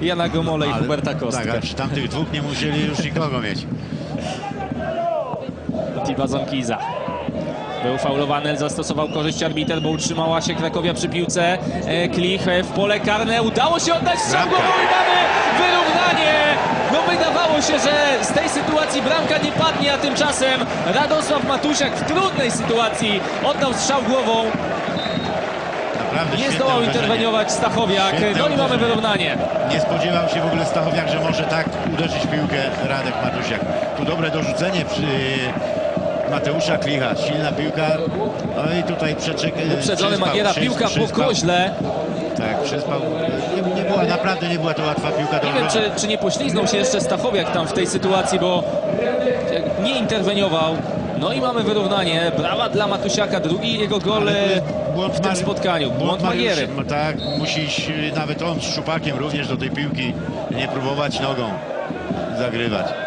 Jana Gomole i Huberta Kostkę. Tak, tamtych dwóch nie musieli już nikogo mieć. Tiba Zonkiza. Był faulowany, zastosował korzyść arbiter, bo utrzymała się Krakowia przy piłce. E, Klich e, w pole karne. Udało się oddać strzał głową i mamy wyrównanie. No wydawało się, że z tej sytuacji bramka nie padnie, a tymczasem Radosław Matusiak w trudnej sytuacji oddał strzał głową. Nie zdołał interweniować Stachowiak. Świetne No i mamy wyrównanie. Nie spodziewał się w ogóle Stachowiak, że może tak uderzyć w piłkę Radek Matusiak. Tu dobre dorzucenie przy Mateusza Klicha. Silna piłka. No i tutaj przeczek... Uprzedzony przyspał, Magiera, piłka po koźle. Tak, przyspał. Nie, nie była, naprawdę nie była to łatwa piłka do Nie wiem, czy, czy nie pośliznął się jeszcze Stachowiak tam w tej sytuacji, bo nie interweniował. No i mamy wyrównanie. Brawa dla Matusiaka. Drugi jego gol w tym spotkaniu. Błąd Magiery. no Tak, musi iść, y, nawet on z Szupakiem również do tej piłki, nie próbować nogą zagrywać.